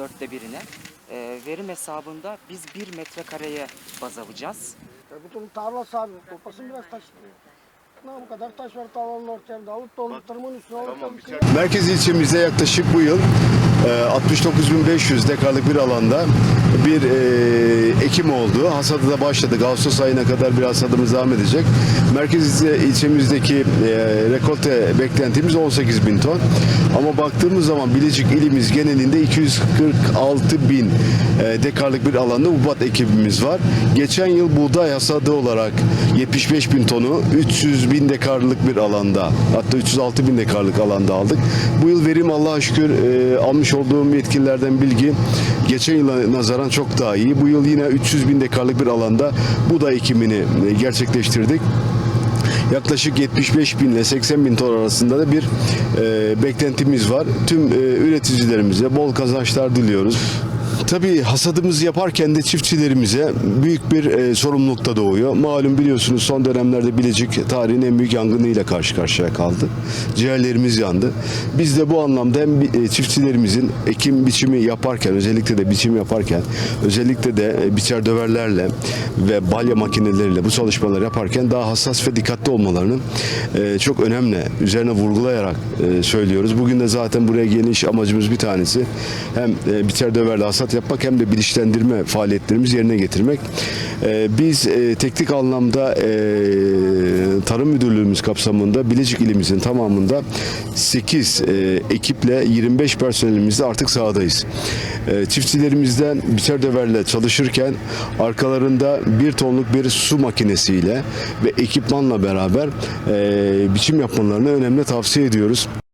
dörtte birini. E, verim hesabında biz bir metrekareye baz alacağız. E, bütün tarla sabit. Toplasın biraz taş. Ne bu kadar taş var tavanın ortaya. Alıp dolu tırmın üstüne alıp Tamam, Merkez ilçemizde yaklaşık bu yıl e, 69.500 dekarlık bir alanda bir e, ekim oldu. Hasadı da başladık. Ağustos ayına kadar bir hasadımız devam edecek. Merkez ilçe- ilçemizdeki e, rekolte beklentimiz 18 bin ton. Ama baktığımız zaman Bilecik ilimiz genelinde 246 bin e, dekarlık bir alanda ubat ekibimiz var. Geçen yıl buğday hasadı olarak 75 bin tonu 300 bin dekarlık bir alanda hatta 306 bin dekarlık alanda aldık. Bu yıl verim Allah'a şükür e, almış olduğum yetkililerden bilgi geçen yıla nazaran çok daha iyi. Bu yıl yine 300 bin dekarlık bir alanda buğday ekimini e, gerçekleştirdik. Yaklaşık 75 bin ile 80 bin ton arasında da bir e, beklentimiz var. Tüm e, üreticilerimize bol kazançlar diliyoruz. Tabii hasadımızı yaparken de çiftçilerimize büyük bir e, sorumlulukta doğuyor. Malum biliyorsunuz son dönemlerde Bilecik tarihin en büyük yangınıyla karşı karşıya kaldı. Ciğerlerimiz yandı. Biz de bu anlamda hem e, çiftçilerimizin ekim biçimi yaparken özellikle de biçim yaparken özellikle de e, biçer döverlerle ve balya makineleriyle bu çalışmaları yaparken daha hassas ve dikkatli olmalarını e, çok önemli üzerine vurgulayarak e, söylüyoruz. Bugün de zaten buraya geliş amacımız bir tanesi hem e, biçer döverle hasat yapmak hem de bilinçlendirme faaliyetlerimizi yerine getirmek. E, biz e, teknik anlamda e, Tarım Müdürlüğümüz kapsamında Bilecik ilimizin tamamında 8 e, ekiple 25 personelimizle artık sahadayız. E, çiftçilerimizden biçer döverle çalışırken arkalarında bir tonluk bir su makinesiyle ve ekipmanla beraber biçim yapmalarını önemli tavsiye ediyoruz.